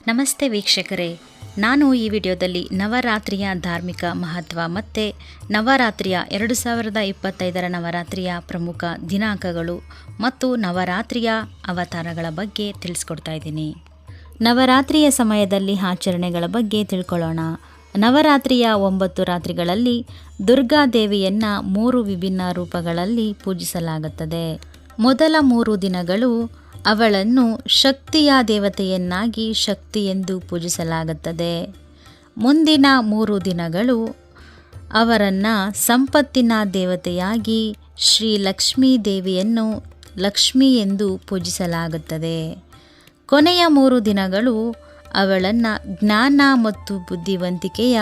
ನಮಸ್ತೆ ವೀಕ್ಷಕರೇ. ನಾನು ಈ ವಿಡಿಯೋದಲ್ಲಿ ನವರಾತ್ರಿಯ ಧಾರ್ಮಿಕ ಮಹತ್ವ ಮತ್ತು ನವರಾತ್ರಿಯ ಎರಡು ಸಾವಿರದ ಇಪ್ಪತ್ತೈದರ ನವರಾತ್ರಿಯ ಪ್ರಮುಖ ದಿನಾಂಕಗಳು ಮತ್ತು ನವರಾತ್ರಿಯ ಅವತಾರಗಳ ಬಗ್ಗೆ ತಿಳಿಸ್ಕೊಡ್ತಾ ಇದ್ದೀನಿ. ನವರಾತ್ರಿಯ ಸಮಯದಲ್ಲಿ ಆಚರಣೆಗಳ ಬಗ್ಗೆ ತಿಳ್ಕೊಳ್ಳೋಣ. ನವರಾತ್ರಿಯ ಒಂಬತ್ತು ರಾತ್ರಿಗಳಲ್ಲಿ ದುರ್ಗಾದೇವಿಯನ್ನು ಮೂರು ವಿಭಿನ್ನ ರೂಪಗಳಲ್ಲಿ ಪೂಜಿಸಲಾಗುತ್ತದೆ. ಮೊದಲ ಮೂರು ದಿನಗಳು ಅವಳನ್ನು ಶಕ್ತಿಯ ದೇವತೆಯನ್ನಾಗಿ ಶಕ್ತಿ ಎಂದು ಪೂಜಿಸಲಾಗುತ್ತದೆ. ಮುಂದಿನ ಮೂರು ದಿನಗಳು ಅವರನ್ನು ಸಂಪತ್ತಿನ ದೇವತೆಯಾಗಿ ಶ್ರೀ ಲಕ್ಷ್ಮೀ ದೇವಿಯನ್ನು ಲಕ್ಷ್ಮಿ ಎಂದು ಪೂಜಿಸಲಾಗುತ್ತದೆ. ಕೊನೆಯ ಮೂರು ದಿನಗಳು ಅವಳನ್ನು ಜ್ಞಾನ ಮತ್ತು ಬುದ್ಧಿವಂತಿಕೆಯ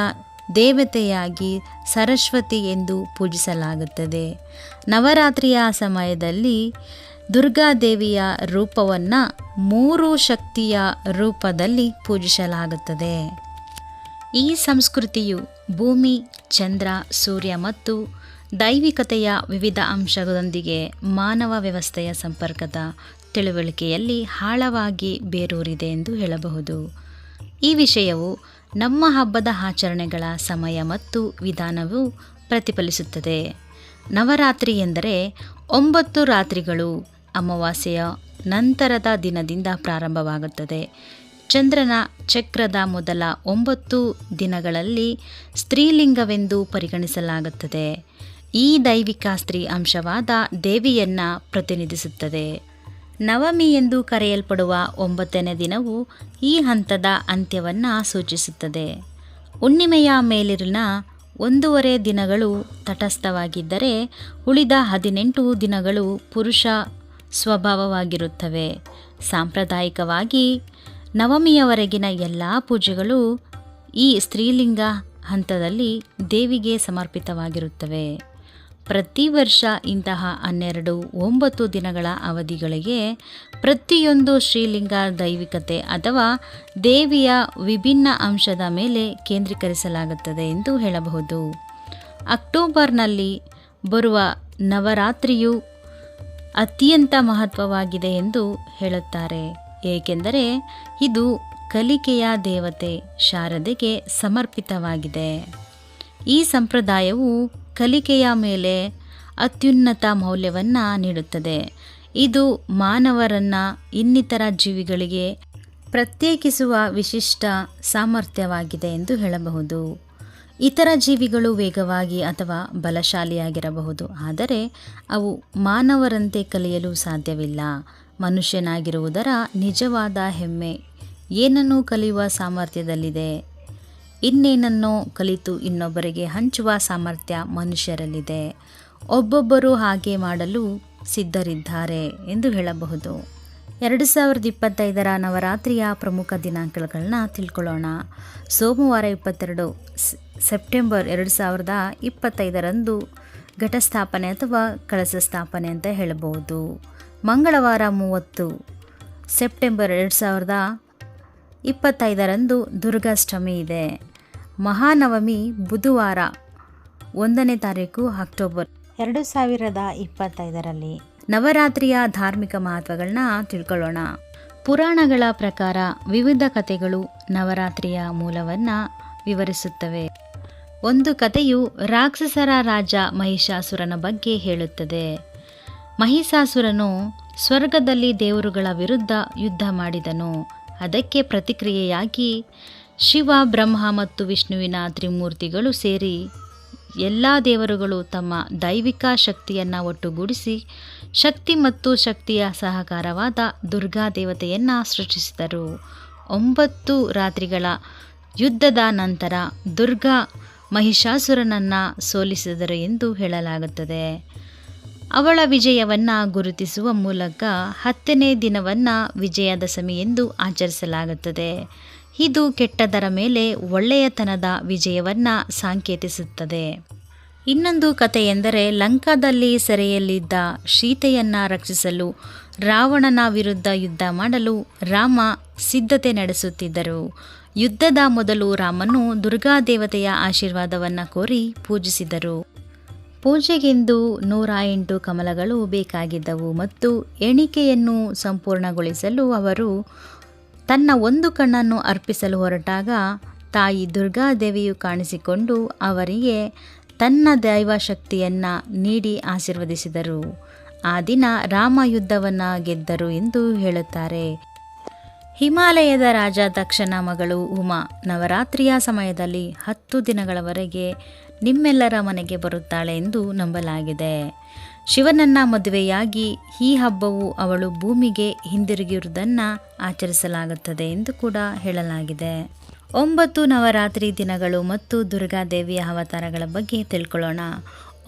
ದೇವತೆಯಾಗಿ ಸರಸ್ವತಿ ಎಂದು ಪೂಜಿಸಲಾಗುತ್ತದೆ. ನವರಾತ್ರಿಯ ಸಮಯದಲ್ಲಿ ದುರ್ಗಾದೇವಿಯ ರೂಪವನ್ನು ಮೂರು ಶಕ್ತಿಯ ರೂಪದಲ್ಲಿ ಪೂಜಿಸಲಾಗುತ್ತದೆ. ಈ ಸಂಸ್ಕೃತಿಯು ಭೂಮಿ, ಚಂದ್ರ, ಸೂರ್ಯ ಮತ್ತು ದೈವಿಕತೆಯ ವಿವಿಧ ಅಂಶಗಳೊಂದಿಗೆ ಮಾನವ ವ್ಯವಸ್ಥೆಯ ಸಂಪರ್ಕದ ತಿಳುವಳಿಕೆಯಲ್ಲಿ ಆಳವಾಗಿ ಬೇರೂರಿದೆ ಎಂದು ಹೇಳಬಹುದು. ಈ ವಿಷಯವು ನಮ್ಮ ಹಬ್ಬದ ಆಚರಣೆಗಳ ಸಮಯ ಮತ್ತು ವಿಧಾನವು ಪ್ರತಿಫಲಿಸುತ್ತದೆ. ನವರಾತ್ರಿ ಎಂದರೆ ಒಂಬತ್ತು ರಾತ್ರಿಗಳು ಅಮಾವಾಸ್ಯೆಯ ನಂತರದ ದಿನದಿಂದ ಪ್ರಾರಂಭವಾಗುತ್ತದೆ. ಚಂದ್ರನ ಚಕ್ರದ ಮೊದಲ ಒಂಬತ್ತು ದಿನಗಳಲ್ಲಿ ಸ್ತ್ರೀಲಿಂಗವೆಂದು ಪರಿಗಣಿಸಲಾಗುತ್ತದೆ. ಈ ದೈವಿಕ ಸ್ತ್ರೀ ಅಂಶವಾದ ದೇವಿಯನ್ನು ಪ್ರತಿನಿಧಿಸುತ್ತದೆ. ನವಮಿ ಎಂದು ಕರೆಯಲ್ಪಡುವ ಒಂಬತ್ತನೇ ದಿನವು ಈ ಹಂತದ ಅಂತ್ಯವನ್ನು ಸೂಚಿಸುತ್ತದೆ. ಹುಣ್ಣಿಮೆಯ ಮೇಲಿನ ಒಂದೂವರೆ ದಿನಗಳು ತಟಸ್ಥವಾಗಿದ್ದರೆ ಉಳಿದ ಹದಿನೆಂಟು ದಿನಗಳು ಪುರುಷ ಸ್ವಭಾವವಾಗಿರುತ್ತವೆ. ಸಾಂಪ್ರದಾಯಿಕವಾಗಿ ನವಮಿಯವರೆಗಿನ ಎಲ್ಲ ಪೂಜೆಗಳು ಈ ಸ್ತ್ರೀಲಿಂಗ ಹಂತದಲ್ಲಿ ದೇವಿಗೆ ಸಮರ್ಪಿತವಾಗಿರುತ್ತವೆ. ಪ್ರತಿ ವರ್ಷ ಇಂತಹ ಹನ್ನೆರಡು, ಒಂಬತ್ತು ದಿನಗಳ ಅವಧಿಗಳಿಗೆ ಪ್ರತಿಯೊಂದು ಶ್ರೀಲಿಂಗ ದೈವಿಕತೆ ಅಥವಾ ದೇವಿಯ ವಿಭಿನ್ನ ಅಂಶದ ಮೇಲೆ ಕೇಂದ್ರೀಕರಿಸಲಾಗುತ್ತದೆ ಎಂದು ಹೇಳಬಹುದು. ಅಕ್ಟೋಬರ್ನಲ್ಲಿ ಬರುವ ನವರಾತ್ರಿಯು ಅತ್ಯಂತ ಮಹತ್ವವಾಗಿದೆ ಎಂದು ಹೇಳುತ್ತಾರೆ. ಏಕೆಂದರೆ ಇದು ಕಲಿಕೆಯ ದೇವತೆ, ಶಾರದೆಗೆ ಸಮರ್ಪಿತವಾಗಿದೆ. ಈ ಸಂಪ್ರದಾಯವು ಕಲಿಕೆಯ ಮೇಲೆ ಅತ್ಯುನ್ನತ ಮೌಲ್ಯವನ್ನು ನೀಡುತ್ತದೆ. ಇದು ಮಾನವರನ್ನು ಇನ್ನಿತರ ಜೀವಿಗಳಿಗೆ ಪ್ರತ್ಯೇಕಿಸುವ ವಿಶಿಷ್ಟ ಸಾಮರ್ಥ್ಯವಾಗಿದೆ ಎಂದು ಹೇಳಬಹುದು. ಇತರ ಜೀವಿಗಳು ವೇಗವಾಗಿ ಅಥವಾ ಬಲಶಾಲಿಯಾಗಿರಬಹುದು. ಆದರೆ ಅವು ಮಾನವರಂತೆ ಕಲಿಯಲು ಸಾಧ್ಯವಿಲ್ಲ. ಮನುಷ್ಯನಾಗಿರುವುದರ ನಿಜವಾದ ಹೆಮ್ಮೆ ಏನನ್ನು ಕಲಿಯುವ ಸಾಮರ್ಥ್ಯದಲ್ಲಿದೆ? ಇನ್ನೇನನ್ನೋ ಕಲಿತು ಇನ್ನೊಬ್ಬರಿಗೆ ಹಂಚುವ ಸಾಮರ್ಥ್ಯ ಮನುಷ್ಯರಲ್ಲಿದೆ. ಒಬ್ಬೊಬ್ಬರು ಹಾಗೆ ಮಾಡಲು ಸಿದ್ಧರಿದ್ದಾರೆ ಎಂದು ಹೇಳಬಹುದು. ಎರಡು ಸಾವಿರದ ಇಪ್ಪತ್ತೈದರ ನವರಾತ್ರಿಯ ಪ್ರಮುಖ ದಿನಾಂಕಗಳನ್ನ ತಿಳ್ಕೊಳ್ಳೋಣ. ಸೋಮವಾರ ಇಪ್ಪತ್ತೆರಡು ಸೆಪ್ಟೆಂಬರ್ ಎರಡು ಸಾವಿರದ ಇಪ್ಪತ್ತೈದರಂದು ಘಟಸ್ಥಾಪನೆ ಅಥವಾ ಕಳಸ ಸ್ಥಾಪನೆ ಅಂತ ಹೇಳಬಹುದು. ಮಂಗಳವಾರ ಮೂವತ್ತು ಸೆಪ್ಟೆಂಬರ್ ಎರಡು ಸಾವಿರದ ಇಪ್ಪತ್ತೈದರಂದು ದುರ್ಗಾಷ್ಟಮಿ ಇದೆ. ಮಹಾನವಮಿ ಬುಧವಾರ ಒಂದನೇ ತಾರೀಕು ಅಕ್ಟೋಬರ್. ಎರಡು ಸಾವಿರದ ಇಪ್ಪತ್ತೈದರಲ್ಲಿ ನವರಾತ್ರಿಯ ಧಾರ್ಮಿಕ ಮಹತ್ವಗಳನ್ನ ತಿಳ್ಕೊಳ್ಳೋಣ. ಪುರಾಣಗಳ ಪ್ರಕಾರ ವಿವಿಧ ಕಥೆಗಳು ನವರಾತ್ರಿಯ ಮೂಲವನ್ನು ವಿವರಿಸುತ್ತವೆ. ಒಂದು ಕಥೆಯು ರಾಕ್ಷಸರ ರಾಜ ಮಹಿಷಾಸುರನ ಬಗ್ಗೆ ಹೇಳುತ್ತದೆ. ಮಹಿಷಾಸುರನು ಸ್ವರ್ಗದಲ್ಲಿ ದೇವರುಗಳ ವಿರುದ್ಧ ಯುದ್ಧ ಮಾಡಿದನು. ಅದಕ್ಕೆ ಪ್ರತಿಕ್ರಿಯೆಯಾಗಿ ಶಿವ, ಬ್ರಹ್ಮ ಮತ್ತು ವಿಷ್ಣುವಿನ ತ್ರಿಮೂರ್ತಿಗಳು ಸೇರಿ ಎಲ್ಲ ದೇವರುಗಳು ತಮ್ಮ ದೈವಿಕ ಶಕ್ತಿಯನ್ನು ಒಟ್ಟುಗೂಡಿಸಿ ಶಕ್ತಿ ಮತ್ತು ಶಕ್ತಿಯ ಸಹಕಾರವಾದ ದುರ್ಗಾ ದೇವತೆಯನ್ನು ಸೃಷ್ಟಿಸಿದರು. ಒಂಬತ್ತು ರಾತ್ರಿಗಳ ಯುದ್ಧದ ನಂತರ ದುರ್ಗಾ ಮಹಿಷಾಸುರನನ್ನು ಸೋಲಿಸಿದರು ಎಂದು ಹೇಳಲಾಗುತ್ತದೆ. ಅವಳ ವಿಜಯವನ್ನು ಗುರುತಿಸುವ ಮೂಲಕ ಹತ್ತನೇ ದಿನವನ್ನು ವಿಜಯದಶಮಿ ಎಂದು ಆಚರಿಸಲಾಗುತ್ತದೆ. ಇದು ಕೆಟ್ಟದರ ಮೇಲೆ ಒಳ್ಳೆಯತನದ ವಿಜಯವನ್ನು ಸಾಂಕೇತಿಸುತ್ತದೆ. ಇನ್ನೊಂದು ಕಥೆಯೆಂದರೆ ಲಂಕಾದಲ್ಲಿ ಸೆರೆಯಲ್ಲಿದ್ದ ಸೀತೆಯನ್ನ ರಕ್ಷಿಸಲು ರಾವಣನ ವಿರುದ್ಧ ಯುದ್ಧ ಮಾಡಲು ರಾಮ ಸಿದ್ಧತೆ ನಡೆಸುತ್ತಿದ್ದರು. ಯುದ್ಧದ ಮೊದಲು ರಾಮನು ದುರ್ಗಾದೇವತೆಯ ಆಶೀರ್ವಾದವನ್ನು ಕೋರಿ ಪೂಜಿಸಿದರು. ಪೂಜೆಗೆಂದು ನೂರ ಎಂಟು ಕಮಲಗಳು ಬೇಕಾಗಿದ್ದವು ಮತ್ತು ಎಣಿಕೆಯನ್ನು ಸಂಪೂರ್ಣಗೊಳಿಸಲು ಅವರು ತನ್ನ ಒಂದು ಕಣ್ಣನ್ನು ಅರ್ಪಿಸಲು ಹೊರಟಾಗ ತಾಯಿ ದುರ್ಗಾದೇವಿಯು ಕಾಣಿಸಿಕೊಂಡು ಅವರಿಗೆ ತನ್ನ ದೈವಶಕ್ತಿಯನ್ನು ನೀಡಿ ಆಶೀರ್ವದಿಸಿದರು. ಆ ದಿನ ರಾಮ ಯುದ್ಧವನ್ನು ಗೆದ್ದರು ಎಂದು ಹೇಳುತ್ತಾರೆ. ಹಿಮಾಲಯದ ರಾಜ ದಕ್ಷನ ಮಗಳು ಉಮಾ ನವರಾತ್ರಿಯ ಸಮಯದಲ್ಲಿ ಹತ್ತು ದಿನಗಳವರೆಗೆ ನಿಮ್ಮೆಲ್ಲರ ಮನೆಗೆ ಬರುತ್ತಾಳೆ ಎಂದು ನಂಬಲಾಗಿದೆ. ಶಿವನನ್ನ ಮದುವೆಯಾಗಿ ಈ ಹಬ್ಬವು ಅವಳು ಭೂಮಿಗೆ ಹಿಂದಿರುಗಿರುವುದನ್ನು ಆಚರಿಸಲಾಗುತ್ತದೆ ಎಂದು ಕೂಡ ಹೇಳಲಾಗಿದೆ. ಒಂಬತ್ತು ನವರಾತ್ರಿ ದಿನಗಳು ಮತ್ತು ದುರ್ಗಾದೇವಿಯ ಅವತಾರಗಳ ಬಗ್ಗೆ ತಿಳ್ಕೊಳ್ಳೋಣ.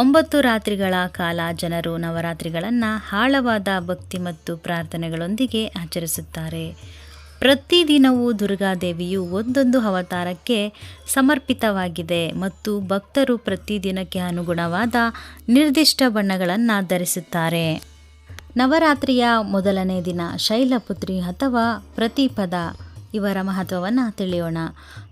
ಒಂಬತ್ತು ರಾತ್ರಿಗಳ ಕಾಲ ಜನರು ನವರಾತ್ರಿಗಳನ್ನು ಆಳವಾದ ಭಕ್ತಿ ಮತ್ತು ಪ್ರಾರ್ಥನೆಗಳೊಂದಿಗೆ ಆಚರಿಸುತ್ತಾರೆ. ಪ್ರತಿದಿನವೂ ದುರ್ಗಾದೇವಿಯು ಒಂದೊಂದು ಅವತಾರಕ್ಕೆ ಸಮರ್ಪಿತವಾಗಿದೆ ಮತ್ತು ಭಕ್ತರು ಪ್ರತಿದಿನಕ್ಕೆ ಅನುಗುಣವಾದ ನಿರ್ದಿಷ್ಟ ಬಣ್ಣಗಳನ್ನು ಧರಿಸುತ್ತಾರೆ. ನವರಾತ್ರಿಯ ಮೊದಲನೇ ದಿನ ಶೈಲಪುತ್ರಿ ಅಥವಾ ಪ್ರತಿಪದ, ಇವರ ಮಹತ್ವವನ್ನು ತಿಳಿಯೋಣ.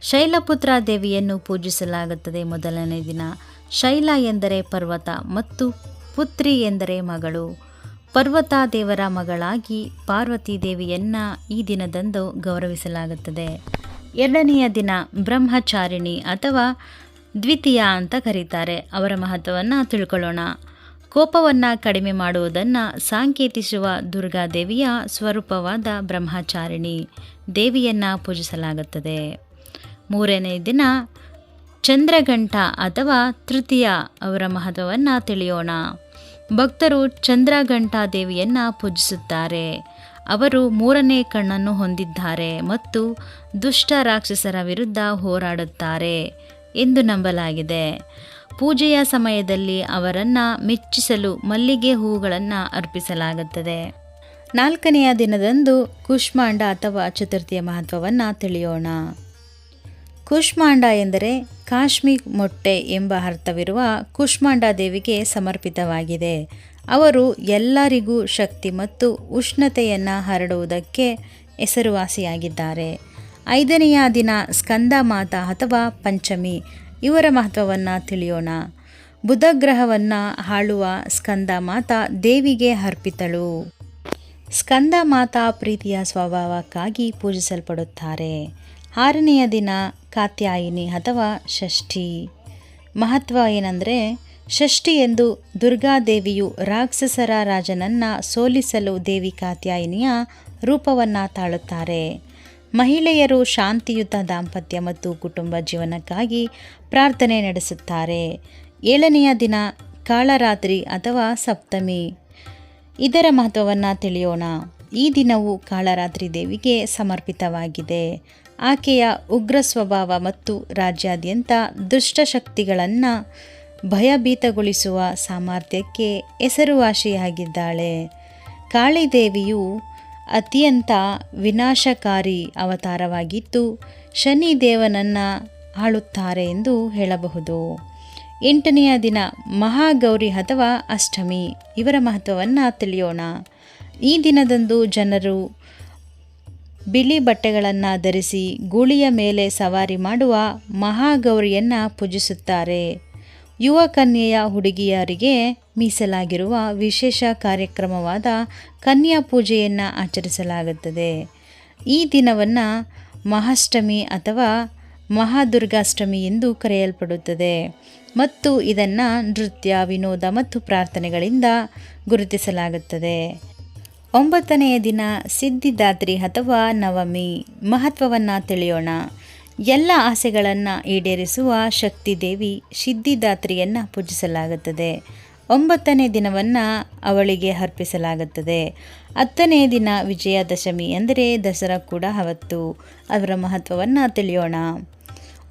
ಶೈಲಪುತ್ರ ದೇವಿಯನ್ನು ಪೂಜಿಸಲಾಗುತ್ತದೆ ಮೊದಲನೇ ದಿನ. ಶೈಲ ಎಂದರೆ ಪರ್ವತ ಮತ್ತು ಪುತ್ರಿ ಎಂದರೆ ಮಗಳು. ಪರ್ವತ ದೇವರ ಮಗಳಾಗಿ ಪಾರ್ವತಿ ದೇವಿಯನ್ನ ಈ ದಿನದಂದು ಗೌರವಿಸಲಾಗುತ್ತದೆ. ಎರಡನೆಯ ದಿನ ಬ್ರಹ್ಮಚಾರಿಣಿ ಅಥವಾ ದ್ವಿತೀಯ ಅಂತ ಕರೀತಾರೆ. ಅವರ ಮಹತ್ವವನ್ನು ತಿಳ್ಕೊಳ್ಳೋಣ. ಕೋಪವನ್ನು ಕಡಿಮೆ ಮಾಡುವುದನ್ನು ಸಾಂಕೇತಿಸುವ ದುರ್ಗಾದೇವಿಯ ಸ್ವರೂಪವಾದ ಬ್ರಹ್ಮಚಾರಿಣಿ ದೇವಿಯನ್ನು ಪೂಜಿಸಲಾಗುತ್ತದೆ. ಮೂರನೇ ದಿನ ಚಂದ್ರಘಂಟ ಅಥವಾ ತೃತೀಯ ಅವರ ಮಹತ್ವವನ್ನು ತಿಳಿಯೋಣ. ಭಕ್ತರು ಚಂದ್ರಘಂಟಾ ದೇವಿಯನ್ನು ಪೂಜಿಸುತ್ತಾರೆ. ಅವರು ಮೂರನೇ ಕಣ್ಣನ್ನು ಹೊಂದಿದ್ದಾರೆ ಮತ್ತು ದುಷ್ಟ ರಾಕ್ಷಸರ ವಿರುದ್ಧ ಹೋರಾಡುತ್ತಾರೆ ಎಂದು ನಂಬಲಾಗಿದೆ. ಪೂಜೆಯ ಸಮಯದಲ್ಲಿ ಅವರನ್ನು ಮೆಚ್ಚಿಸಲು ಮಲ್ಲಿಗೆ ಹೂಗಳನ್ನು ಅರ್ಪಿಸಲಾಗುತ್ತದೆ. ನಾಲ್ಕನೆಯ ದಿನದಂದು ಕುಷ್ಮಾಂಡ ಅಥವಾ ಚತುರ್ಥಿಯ ಮಹತ್ವವನ್ನು ತಿಳಿಯೋಣ. ಕುಷ್ಮಾಂಡ ಎಂದರೆ ಕಾಶ್ಮೀ ಮೊಟ್ಟೆ ಎಂಬ ಅರ್ಥವಿರುವ ಕುಷ್ಮಾಂಡ ದೇವಿಗೆ ಸಮರ್ಪಿತವಾಗಿದೆ. ಅವರು ಎಲ್ಲರಿಗೂ ಶಕ್ತಿ ಮತ್ತು ಉಷ್ಣತೆಯನ್ನು ಹರಡುವುದಕ್ಕೆ ಹೆಸರುವಾಸಿಯಾಗಿದ್ದಾರೆ. ಐದನೆಯ ದಿನ ಸ್ಕಂದ ಮಾತಾ ಅಥವಾ ಪಂಚಮಿ, ಇವರ ಮಹತ್ವವನ್ನು ತಿಳಿಯೋಣ. ಬುಧ ಗ್ರಹವನ್ನು ಆಳುವ ಸ್ಕಂದ ಮಾತಾ ದೇವಿಗೆ ಅರ್ಪಿತಳು. ಸ್ಕಂದ ಮಾತಾ ಪ್ರೀತಿಯ ಸ್ವಭಾವಕ್ಕಾಗಿ ಪೂಜಿಸಲ್ಪಡುತ್ತಾರೆ. ಆರನೆಯ ದಿನ ಕಾತ್ಯಾಯಿನಿ ಅಥವಾ ಷಷ್ಠಿ. ಮಹತ್ವ ಏನಂದರೆ, ಷಷ್ಠಿ ಎಂದು ದುರ್ಗಾದೇವಿಯು ರಾಕ್ಷಸರ ರಾಜನನ್ನು ಸೋಲಿಸಲು ದೇವಿ ಕಾತ್ಯಾಯಿನಿಯ ರೂಪವನ್ನು ತಾಳುತ್ತಾರೆ. ಮಹಿಳೆಯರು ಶಾಂತಿಯುತ ದಾಂಪತ್ಯ ಮತ್ತು ಕುಟುಂಬ ಜೀವನಕ್ಕಾಗಿ ಪ್ರಾರ್ಥನೆ ನಡೆಸುತ್ತಾರೆ. ಏಳನೆಯ ದಿನ ಕಾಳರಾತ್ರಿ ಅಥವಾ ಸಪ್ತಮಿ. ಇದರ ಮಹತ್ವವನ್ನು ತಿಳಿಯೋಣ. ಈ ದಿನವು ಕಾಳರಾತ್ರಿ ದೇವಿಗೆ ಸಮರ್ಪಿತವಾಗಿದೆ. ಆಕೆಯ ಉಗ್ರ ಸ್ವಭಾವ ಮತ್ತು ರಾಜ್ಯಾದ್ಯಂತ ದುಷ್ಟಶಕ್ತಿಗಳನ್ನು ಭಯಭೀತಗೊಳಿಸುವ ಸಾಮರ್ಥ್ಯಕ್ಕೆ ಹೆಸರುವಾಸಿಯಾಗಿದ್ದಾಳೆ. ಕಾಳಿದೇವಿಯು ಅತ್ಯಂತ ವಿನಾಶಕಾರಿ ಅವತಾರವಾಗಿದ್ದು ಶನಿದೇವನನ್ನು ಆಳುತ್ತಾರೆ ಎಂದು ಹೇಳಬಹುದು. ಎಂಟನೆಯ ದಿನ ಮಹಾಗೌರಿ ಅಥವಾ ಅಷ್ಟಮಿ ಇವರ ಮಹತ್ವವನ್ನು ತಿಳಿಯೋಣ. ಈ ದಿನದಂದು ಜನರು ಬಿಳಿ ಬಟ್ಟೆಗಳನ್ನು ಧರಿಸಿ ಗೂಳಿಯ ಮೇಲೆ ಸವಾರಿ ಮಾಡುವ ಮಹಾಗೌರಿಯನ್ನು ಪೂಜಿಸುತ್ತಾರೆ. ಯುವ ಕನ್ಯೆಯ ಹುಡುಗಿಯರಿಗೆ ಮೀಸಲಾಗಿರುವ ವಿಶೇಷ ಕಾರ್ಯಕ್ರಮವಾದ ಕನ್ಯಾ ಪೂಜೆಯನ್ನು ಆಚರಿಸಲಾಗುತ್ತದೆ. ಈ ದಿನವನ್ನು ಮಹಾಷ್ಟಮಿ ಅಥವಾ ಮಹಾದುರ್ಗಾಷ್ಟಮಿ ಎಂದು ಕರೆಯಲ್ಪಡುತ್ತದೆ. ಮತ್ತು ಇದನ್ನು ನೃತ್ಯ, ವಿನೋದ ಮತ್ತು ಪ್ರಾರ್ಥನೆಗಳಿಂದ ಗುರುತಿಸಲಾಗುತ್ತದೆ. ಒಂಬತ್ತನೆಯ ದಿನ ಸಿದ್ಧಿದಾತ್ರಿ ಅಥವಾ ನವಮಿ. ಮಹತ್ವವನ್ನು ತಿಳಿಯೋಣ. ಎಲ್ಲ ಆಸೆಗಳನ್ನು ಈಡೇರಿಸುವ ಶಕ್ತಿದೇವಿ ಸಿದ್ಧಿದಾತ್ರಿಯನ್ನು ಪೂಜಿಸಲಾಗುತ್ತದೆ. ಒಂಬತ್ತನೇ ದಿನವನ್ನು ಅವಳಿಗೆ ಅರ್ಪಿಸಲಾಗುತ್ತದೆ. ಹತ್ತನೇ ದಿನ ವಿಜಯದಶಮಿ ಅಂದರೆ ದಸರಾ ಕೂಡ ಅವತ್ತು. ಅದರ ಮಹತ್ವವನ್ನು ತಿಳಿಯೋಣ.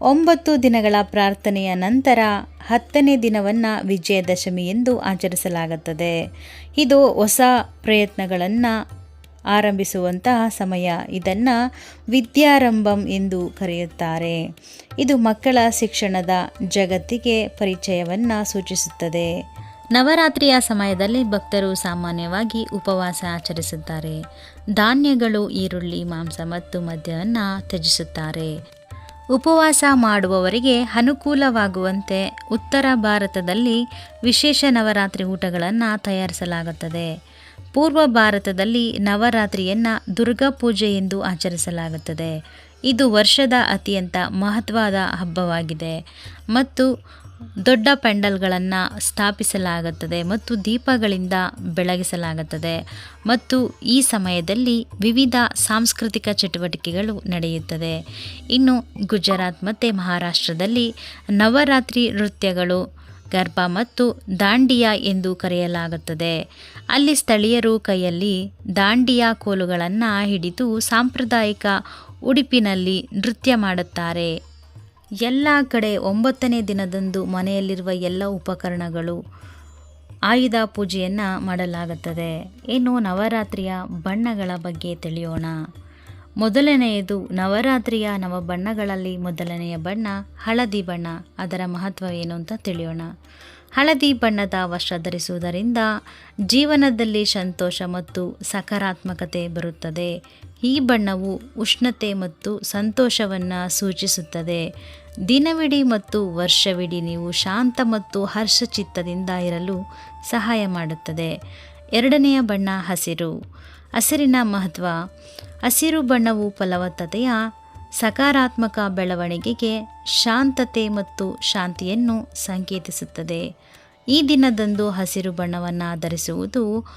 ಒಂಬತ್ತು ದಿನಗಳ ಪ್ರಾರ್ಥನೆಯ ನಂತರ ಹತ್ತನೇ ದಿನವನ್ನು ವಿಜಯದಶಮಿ ಎಂದು ಆಚರಿಸಲಾಗುತ್ತದೆ. ಇದು ಹೊಸ ಪ್ರಯತ್ನಗಳನ್ನು ಆರಂಭಿಸುವಂತಹ ಸಮಯ. ಇದನ್ನು ವಿದ್ಯಾರಂಭಂ ಎಂದು ಕರೆಯುತ್ತಾರೆ. ಇದು ಮಕ್ಕಳ ಶಿಕ್ಷಣದ ಜಗತ್ತಿಗೆ ಪರಿಚಯವನ್ನು ಸೂಚಿಸುತ್ತದೆ. ನವರಾತ್ರಿಯ ಸಮಯದಲ್ಲಿ ಭಕ್ತರು ಸಾಮಾನ್ಯವಾಗಿ ಉಪವಾಸ ಆಚರಿಸುತ್ತಾರೆ. ಧಾನ್ಯಗಳು, ಈರುಳ್ಳಿ, ಮಾಂಸ ಮತ್ತು ಮದ್ಯವನ್ನು ತ್ಯಜಿಸುತ್ತಾರೆ. ಉಪವಾಸ ಮಾಡುವವರಿಗೆ ಅನುಕೂಲವಾಗುವಂತೆ ಉತ್ತರ ಭಾರತದಲ್ಲಿ ವಿಶೇಷ ನವರಾತ್ರಿ ಊಟಗಳನ್ನು ತಯಾರಿಸಲಾಗುತ್ತದೆ. ಪೂರ್ವ ಭಾರತದಲ್ಲಿ ನವರಾತ್ರಿಯನ್ನು ದುರ್ಗಾ ಪೂಜೆ ಎಂದು ಆಚರಿಸಲಾಗುತ್ತದೆ. ಇದು ವರ್ಷದ ಅತ್ಯಂತ ಮಹತ್ವದ ಹಬ್ಬವಾಗಿದೆ. ಮತ್ತು ದೊಡ್ಡ ಪೆಂಡಲ್ಗಳನ್ನು ಸ್ಥಾಪಿಸಲಾಗುತ್ತದೆ ಮತ್ತು ದೀಪಗಳಿಂದ ಬೆಳಗಿಸಲಾಗುತ್ತದೆ ಮತ್ತು ಈ ಸಮಯದಲ್ಲಿ ವಿವಿಧ ಸಾಂಸ್ಕೃತಿಕ ಚಟುವಟಿಕೆಗಳು ನಡೆಯುತ್ತದೆ. ಇನ್ನು ಗುಜರಾತ್ ಮತ್ತು ಮಹಾರಾಷ್ಟ್ರದಲ್ಲಿ ನವರಾತ್ರಿ ನೃತ್ಯಗಳು ಗರ್ಭ ಮತ್ತು ದಾಂಡಿಯಾ ಎಂದು ಕರೆಯಲಾಗುತ್ತದೆ. ಅಲ್ಲಿ ಸ್ಥಳೀಯರು ಕೈಯಲ್ಲಿ ದಾಂಡಿಯಾ ಕೋಲುಗಳನ್ನು ಹಿಡಿದು ಸಾಂಪ್ರದಾಯಿಕ ಉಡುಪಿನಲ್ಲಿ ನೃತ್ಯ ಮಾಡುತ್ತಾರೆ. ಎಲ್ಲ ಕಡೆ ಒಂಬತ್ತನೇ ದಿನದಂದು ಮನೆಯಲ್ಲಿರುವ ಎಲ್ಲ ಉಪಕರಣಗಳು ಆಯುಧ ಪೂಜೆಯನ್ನು ಮಾಡಲಾಗುತ್ತದೆ. ಇನ್ನು ನವರಾತ್ರಿಯ ಬಣ್ಣಗಳ ಬಗ್ಗೆ ತಿಳಿಯೋಣ. ಮೊದಲನೆಯದು, ನವರಾತ್ರಿಯ ನವ ಬಣ್ಣಗಳಲ್ಲಿ ಮೊದಲನೆಯ ಬಣ್ಣ ಹಳದಿ ಬಣ್ಣ. ಅದರ ಮಹತ್ವವೇನು ಅಂತ ತಿಳಿಯೋಣ. ಹಳದಿ ಬಣ್ಣದ ವಸ್ತ್ರ ಧರಿಸುವುದರಿಂದ ಜೀವನದಲ್ಲಿ ಸಂತೋಷ ಮತ್ತು ಸಕಾರಾತ್ಮಕತೆ ಬರುತ್ತದೆ. ಈ ಬಣ್ಣವು ಉಷ್ಣತೆ ಮತ್ತು ಸಂತೋಷವನ್ನು ಸೂಚಿಸುತ್ತದೆ. ದಿನವಿಡೀ ಮತ್ತು ವರ್ಷವಿಡೀ ನೀವು ಶಾಂತ ಮತ್ತು ಹರ್ಷಚಿತ್ತದಿಂದ ಇರಲು ಸಹಾಯ ಮಾಡುತ್ತದೆ. ಎರಡನೆಯ ಬಣ್ಣ ಹಸಿರು. ಹಸಿರಿನ ಮಹತ್ವ. ಹಸಿರು ಬಣ್ಣವು ಫಲವತ್ತತೆಯ, ಸಕಾರಾತ್ಮಕ ಬೆಳವಣಿಗೆಗೆ ಶಾಂತತೆ ಮತ್ತು ಶಾಂತಿಯನ್ನು ಸಂಕೇತಿಸುತ್ತದೆ. ಈ ದಿನದಂದು ಹಸಿರು ಬಣ್ಣವನ್ನು ಧರಿಸುವುದು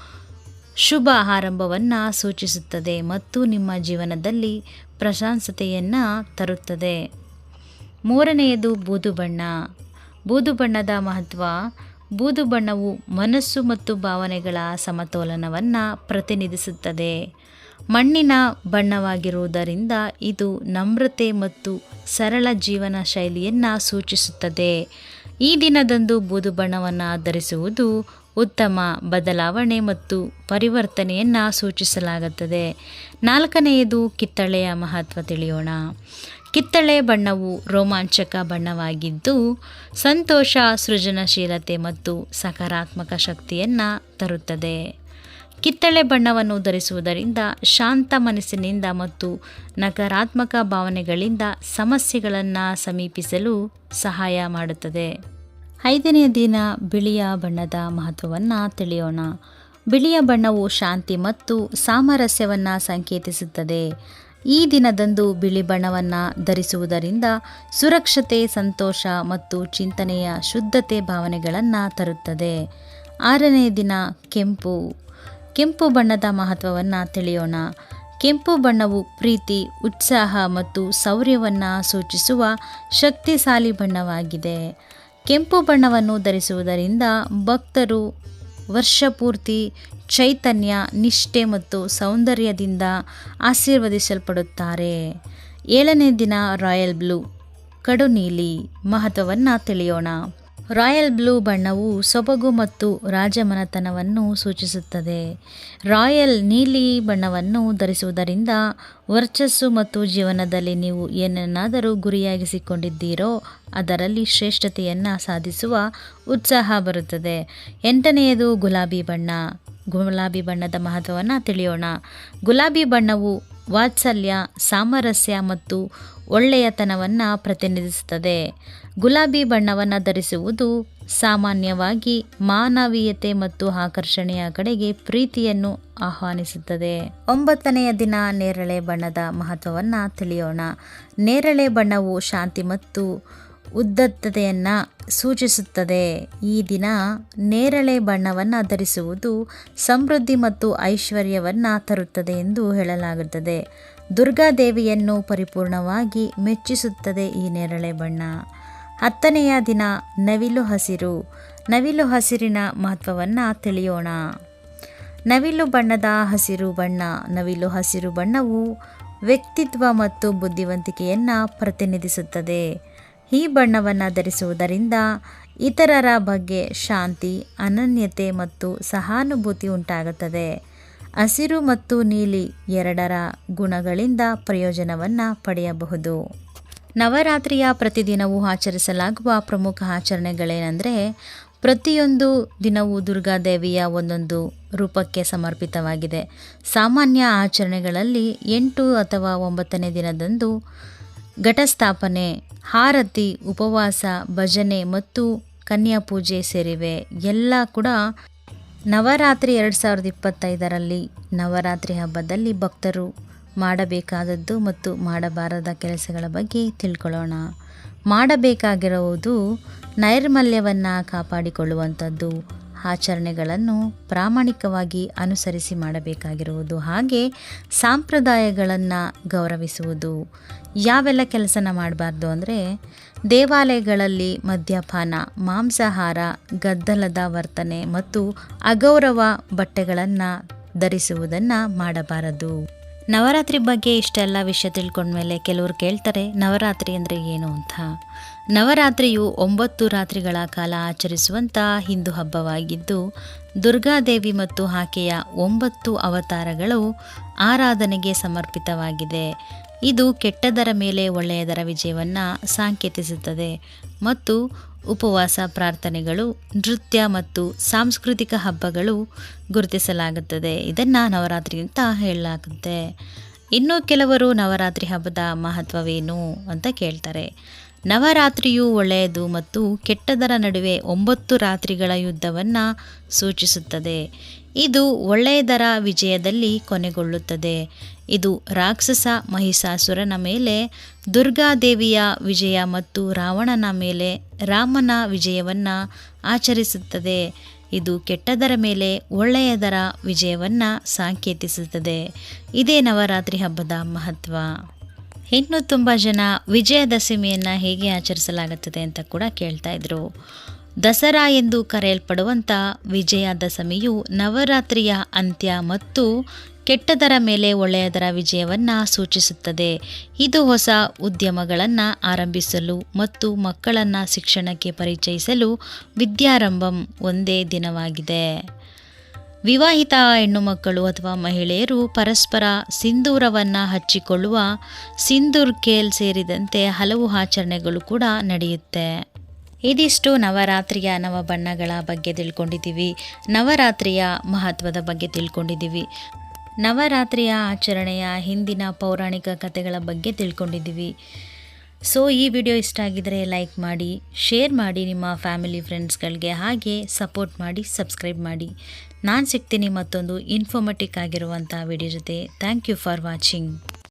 ಶುಭ ಆರಂಭವನ್ನು ಸೂಚಿಸುತ್ತದೆ ಮತ್ತು ನಿಮ್ಮ ಜೀವನದಲ್ಲಿ ಪ್ರಶಾಂತತೆಯನ್ನು ತರುತ್ತದೆ. ಮೂರನೆಯದು ಬೂದು ಬಣ್ಣ. ಬೂದು ಬಣ್ಣದ ಮಹತ್ವ, ಬೂದು ಬಣ್ಣವು ಮನಸ್ಸು ಮತ್ತು ಭಾವನೆಗಳ ಸಮತೋಲನವನ್ನು ಪ್ರತಿನಿಧಿಸುತ್ತದೆ. ಮಣ್ಣಿನ ಬಣ್ಣವಾಗಿರುವುದರಿಂದ ಇದು ನಮ್ರತೆ ಮತ್ತು ಸರಳ ಜೀವನ ಶೈಲಿಯನ್ನು ಸೂಚಿಸುತ್ತದೆ. ಈ ದಿನದಂದು ಬೂದು ಬಣ್ಣವನ್ನು ಧರಿಸುವುದು ಉತ್ತಮ ಬದಲಾವಣೆ ಮತ್ತು ಪರಿವರ್ತನೆಯನ್ನು ಸೂಚಿಸಲಾಗುತ್ತದೆ. ನಾಲ್ಕನೆಯದು ಕಿತ್ತಳೆಯ ಮಹತ್ವ ತಿಳಿಯೋಣ. ಕಿತ್ತಳೆ ಬಣ್ಣವು ರೋಮಾಂಚಕ ಬಣ್ಣವಾಗಿದ್ದು, ಸಂತೋಷ, ಸೃಜನಶೀಲತೆ ಮತ್ತು ಸಕಾರಾತ್ಮಕ ಶಕ್ತಿಯನ್ನು ತರುತ್ತದೆ. ಕಿತ್ತಳೆ ಬಣ್ಣವನ್ನು ಧರಿಸುವುದರಿಂದ ಶಾಂತ ಮನಸ್ಸಿನಿಂದ ಮತ್ತು ನಕಾರಾತ್ಮಕ ಭಾವನೆಗಳಿಂದ ಸಮಸ್ಯೆಗಳನ್ನು ಸಮೀಪಿಸಲು ಸಹಾಯ ಮಾಡುತ್ತದೆ. ಐದನೆಯ ದಿನ ಬಿಳಿಯ ಬಣ್ಣದ ಮಹತ್ವವನ್ನು ತಿಳಿಯೋಣ. ಬಿಳಿಯ ಬಣ್ಣವು ಶಾಂತಿ ಮತ್ತು ಸಾಮರಸ್ಯವನ್ನು ಸಂಕೇತಿಸುತ್ತದೆ. ಈ ದಿನದಂದು ಬಿಳಿ ಬಣ್ಣವನ್ನು ಧರಿಸುವುದರಿಂದ ಸುರಕ್ಷತೆ, ಸಂತೋಷ ಮತ್ತು ಚಿಂತನೆಯ ಶುದ್ಧತೆ ಭಾವನೆಗಳನ್ನು ತರುತ್ತದೆ. ಆರನೇ ದಿನ ಕೆಂಪು. ಕೆಂಪು ಬಣ್ಣದ ಮಹತ್ವವನ್ನು ತಿಳಿಯೋಣ. ಕೆಂಪು ಬಣ್ಣವು ಪ್ರೀತಿ, ಉತ್ಸಾಹ ಮತ್ತು ಶೌರ್ಯವನ್ನು ಸೂಚಿಸುವ ಶಕ್ತಿಶಾಲಿ ಬಣ್ಣವಾಗಿದೆ. ಕೆಂಪು ಬಣ್ಣವನ್ನು ಧರಿಸುವುದರಿಂದ ಭಕ್ತರು ವರ್ಷಪೂರ್ತಿ ಚೈತನ್ಯ, ನಿಷ್ಠೆ ಮತ್ತು ಸೌಂದರ್ಯದಿಂದ ಆಶೀರ್ವದಿಸಲ್ಪಡುತ್ತಾರೆ. ಏಳನೇ ದಿನ, ರಾಯಲ್ ಬ್ಲೂ. ಕಡು ನೀಲಿ. ಮಹತ್ವವನ್ನು ತಿಳಿಯೋಣ. ರಾಯಲ್ ಬ್ಲೂ ಬಣ್ಣವು ಸೊಬಗು ಮತ್ತು ರಾಜಮನೆತನವನ್ನು ಸೂಚಿಸುತ್ತದೆ. ರಾಯಲ್ ನೀಲಿ ಬಣ್ಣವನ್ನು ಧರಿಸುವುದರಿಂದ ವರ್ಚಸ್ಸು ಮತ್ತು ಜೀವನದಲ್ಲಿ ನೀವು ಏನನ್ನಾದರೂ ಗುರಿಯಾಗಿಸಿಕೊಂಡಿದ್ದೀರೋ, ಅದರಲ್ಲಿ ಶ್ರೇಷ್ಠತೆಯನ್ನು ಸಾಧಿಸುವ ಉತ್ಸಾಹ ಬರುತ್ತದೆ. ಎಂಟನೆಯದು ಗುಲಾಬಿ ಬಣ್ಣ. ಗುಲಾಬಿ ಬಣ್ಣದ ಮಹತ್ವವನ್ನು ತಿಳಿಯೋಣ. ಗುಲಾಬಿ ಬಣ್ಣವು ವಾತ್ಸಲ್ಯ, ಸಾಮರಸ್ಯ ಮತ್ತು ಒಳ್ಳೆಯತನವನ್ನು ಪ್ರತಿನಿಧಿಸುತ್ತದೆ. ಗುಲಾಬಿ ಬಣ್ಣವನ್ನು ಧರಿಸುವುದು ಸಾಮಾನ್ಯವಾಗಿ ಮಾನವೀಯತೆ ಮತ್ತು ಆಕರ್ಷಣೆಯ ಕಡೆಗೆ ಪ್ರೀತಿಯನ್ನು ಆಹ್ವಾನಿಸುತ್ತದೆ. ಒಂಬತ್ತನೆಯ ದಿನ ನೇರಳೆ ಬಣ್ಣದ ಮಹತ್ವವನ್ನು ತಿಳಿಯೋಣ. ನೇರಳೆ ಬಣ್ಣವು ಶಾಂತಿ ಮತ್ತು ಉದ್ದತ್ತತೆಯನ್ನು ಸೂಚಿಸುತ್ತದೆ. ಈ ದಿನ ನೇರಳೆ ಬಣ್ಣವನ್ನು ಧರಿಸುವುದು ಸಮೃದ್ಧಿ ಮತ್ತು ಐಶ್ವರ್ಯವನ್ನು ತರುತ್ತದೆ ಎಂದು ಹೇಳಲಾಗುತ್ತದೆ. ದುರ್ಗಾದೇವಿಯನ್ನು ಪರಿಪೂರ್ಣವಾಗಿ ಮೆಚ್ಚಿಸುತ್ತದೆ ಈ ನೇರಳೆ ಬಣ್ಣ. ಹತ್ತನೆಯ ದಿನ ನವಿಲು ಹಸಿರು. ನವಿಲು ಹಸಿರಿನ ಮಹತ್ವವನ್ನು ತಿಳಿಯೋಣ. ನವಿಲು ಬಣ್ಣದ ಹಸಿರು ಬಣ್ಣ. ನವಿಲು ಹಸಿರು ಬಣ್ಣವು ವ್ಯಕ್ತಿತ್ವ ಮತ್ತು ಬುದ್ಧಿವಂತಿಕೆಯನ್ನು ಪ್ರತಿನಿಧಿಸುತ್ತದೆ. ಈ ಬಣ್ಣವನ್ನು ಧರಿಸುವುದರಿಂದ ಇತರರ ಬಗ್ಗೆ ಶಾಂತಿ, ಅನನ್ಯತೆ ಮತ್ತು ಸಹಾನುಭೂತಿ ಉಂಟಾಗುತ್ತದೆ. ಹಸಿರು ಮತ್ತು ನೀಲಿ ಎರಡರ ಗುಣಗಳಿಂದ ಪ್ರಯೋಜನವನ್ನು ಪಡೆಯಬಹುದು. ನವರಾತ್ರಿಯ ಪ್ರತಿದಿನವೂ ಆಚರಿಸಲಾಗುವ ಪ್ರಮುಖ ಆಚರಣೆಗಳೇನೆಂದರೆ, ಪ್ರತಿಯೊಂದು ದಿನವೂ ದುರ್ಗಾದೇವಿಯ ಒಂದೊಂದು ರೂಪಕ್ಕೆ ಸಮರ್ಪಿತವಾಗಿದೆ. ಸಾಮಾನ್ಯ ಆಚರಣೆಗಳಲ್ಲಿ ಎಂಟು ಅಥವಾ ಒಂಬತ್ತನೇ ದಿನದಂದು ಘಟಸ್ಥಾಪನೆ, ಹಾರತಿ, ಉಪವಾಸ, ಭಜನೆ ಮತ್ತು ಕನ್ಯಾ ಪೂಜೆ ಸೇರಿವೆ. ಎಲ್ಲ ಕೂಡ ನವರಾತ್ರಿ ಎರಡು ಸಾವಿರದ ಇಪ್ಪತ್ತೈದರಲ್ಲಿ ನವರಾತ್ರಿ ಹಬ್ಬದಲ್ಲಿ ಭಕ್ತರು ಮಾಡಬೇಕಾದದ್ದು ಮತ್ತು ಮಾಡಬಾರದ ಕೆಲಸಗಳ ಬಗ್ಗೆ ತಿಳ್ಕೊಳ್ಳೋಣ. ಮಾಡಬೇಕಾಗಿರುವುದು ನೈರ್ಮಲ್ಯವನ್ನು ಕಾಪಾಡಿಕೊಳ್ಳುವಂಥದ್ದು. ಆಚರಣೆಗಳನ್ನು ಪ್ರಾಮಾಣಿಕವಾಗಿ ಅನುಸರಿಸಿ ಮಾಡಬೇಕಾಗಿರುವುದು. ಹಾಗೆ ಸಂಪ್ರದಾಯಗಳನ್ನು ಗೌರವಿಸುವುದು. ಯಾವೆಲ್ಲ ಕೆಲಸನ ಮಾಡಬಾರ್ದು ಅಂದರೆ ದೇವಾಲಯಗಳಲ್ಲಿ ಮದ್ಯಪಾನ, ಮಾಂಸಾಹಾರ, ಗದ್ದಲದ ವರ್ತನೆ ಮತ್ತು ಅಗೌರವ ಬಟ್ಟೆಗಳನ್ನು ಧರಿಸುವುದನ್ನು ಮಾಡಬಾರದು. ನವರಾತ್ರಿ ಬಗ್ಗೆ ಇಷ್ಟೆಲ್ಲ ವಿಷಯ ತಿಳ್ಕೊಂಡ್ಮೇಲೆ ಕೆಲವರು ಕೇಳ್ತಾರೆ, ನವರಾತ್ರಿ ಅಂದರೆ ಏನು ಅಂತ. ನವರಾತ್ರಿಯು ಒಂಬತ್ತು ರಾತ್ರಿಗಳ ಕಾಲ ಆಚರಿಸುವಂಥ ಹಿಂದೂ ಹಬ್ಬವಾಗಿದ್ದು, ದುರ್ಗಾದೇವಿ ಮತ್ತು ಆಕೆಯ ಒಂಬತ್ತು ಅವತಾರಗಳು ಆರಾಧನೆಗೆ ಸಮರ್ಪಿತವಾಗಿದೆ. ಇದು ಕೆಟ್ಟದರ ಮೇಲೆ ಒಳ್ಳೆಯದರ ವಿಜಯವನ್ನು ಸಾಂಕೇತಿಸುತ್ತದೆ ಮತ್ತು ಉಪವಾಸ ಪ್ರಾರ್ಥನೆಗಳು, ನೃತ್ಯ ಮತ್ತು ಸಾಂಸ್ಕೃತಿಕ ಹಬ್ಬಗಳು ಗುರುತಿಸಲಾಗುತ್ತದೆ. ಇದನ್ನು ನವರಾತ್ರಿ ಅಂತ ಹೇಳಲಾಗುತ್ತೆ. ಇನ್ನು ಕೆಲವರು ನವರಾತ್ರಿ ಹಬ್ಬದ ಮಹತ್ವವೇನು ಅಂತ ಕೇಳ್ತಾರೆ. ನವರಾತ್ರಿಯು ಒಳ್ಳೆಯದು ಮತ್ತು ಕೆಟ್ಟದರ ನಡುವೆ ಒಂಬತ್ತು ರಾತ್ರಿಗಳ ಯುದ್ಧವನ್ನು ಸೂಚಿಸುತ್ತದೆ. ಇದು ಒಳ್ಳೆಯದರ ವಿಜಯದಲ್ಲಿ ಕೊನೆಗೊಳ್ಳುತ್ತದೆ. ಇದು ರಾಕ್ಷಸ ಮಹಿಷಾಸುರನ ಮೇಲೆ, ದುರ್ಗಾದೇವಿಯ ವಿಜಯ ಮತ್ತು ರಾವಣನ ಮೇಲೆ ರಾಮನ ವಿಜಯವನ್ನು ಆಚರಿಸುತ್ತದೆ. ಇದು ಕೆಟ್ಟದರ ಮೇಲೆ ಒಳ್ಳೆಯದರ ವಿಜಯವನ್ನು ಸಾಂಕೇತಿಸುತ್ತದೆ. ಇದೇ ನವರಾತ್ರಿ ಹಬ್ಬದ ಮಹತ್ವ. ಇನ್ನು ತುಂಬ ಜನ ವಿಜಯದಶಮಿಯನ್ನು ಹೇಗೆ ಆಚರಿಸಲಾಗುತ್ತದೆ ಅಂತ ಕೂಡ ಕೇಳ್ತಾ ಇದ್ರು. ದಸರಾ ಎಂದು ಕರೆಯಲ್ಪಡುವಂಥ ವಿಜಯದಶಮಿಯು ನವರಾತ್ರಿಯ ಅಂತ್ಯ ಮತ್ತು ಕೆಟ್ಟದರ ಮೇಲೆ ಒಳ್ಳೆಯದರ ವಿಜಯವನ್ನು ಸೂಚಿಸುತ್ತದೆ. ಇದು ಹೊಸ ಉದ್ಯಮಗಳನ್ನು ಆರಂಭಿಸಲು ಮತ್ತು ಮಕ್ಕಳನ್ನು ಶಿಕ್ಷಣಕ್ಕೆ ಪರಿಚಯಿಸಲು ವಿದ್ಯಾರಂಭಂ ಒಂದೇ ದಿನವಾಗಿದೆ. ವಿವಾಹಿತ ಹೆಣ್ಣು ಮಕ್ಕಳು ಅಥವಾ ಮಹಿಳೆಯರು ಪರಸ್ಪರ ಸಿಂಧೂರವನ್ನು ಹಚ್ಚಿಕೊಳ್ಳುವ ಸಿಂಧೂರ್ ಕೇಲ್ ಸೇರಿದಂತೆ ಹಲವು ಆಚರಣೆಗಳು ಕೂಡ ನಡೆಯುತ್ತೆ. ಇದಿಷ್ಟು ನವರಾತ್ರಿಯ ನವ ಬಣ್ಣಗಳ ಬಗ್ಗೆ ತಿಳ್ಕೊಂಡಿದ್ದೀವಿ. ನವರಾತ್ರಿಯ ಮಹತ್ವದ ಬಗ್ಗೆ ತಿಳ್ಕೊಂಡಿದ್ದೀವಿ. ನವರಾತ್ರಿಯ ಆಚರಣೆಯ ಹಿಂದಿನ ಪೌರಾಣಿಕ ಕಥೆಗಳ ಬಗ್ಗೆ ತಿಳ್ಕೊಂಡಿದ್ದೀವಿ. ಸೊ, ಈ ವಿಡಿಯೋ ಇಷ್ಟ ಆಗಿದರೆ ಲೈಕ್ ಮಾಡಿ, ಶೇರ್ ಮಾಡಿ ನಿಮ್ಮ ಫ್ಯಾಮಿಲಿ ಫ್ರೆಂಡ್ಸ್ಗಳಿಗೆ ಹಾಗೆ ಸಪೋರ್ಟ್ ಮಾಡಿ, ಸಬ್ಸ್ಕ್ರೈಬ್ ಮಾಡಿ. ನಾನು ಸಿಗ್ತೀನಿ ಮತ್ತೊಂದು ಇನ್ಫಾರ್ಮೆಟಿಕ್ ಆಗಿರುವಂಥ ವಿಡಿಯೋ ಜೊತೆ. Thank you for watching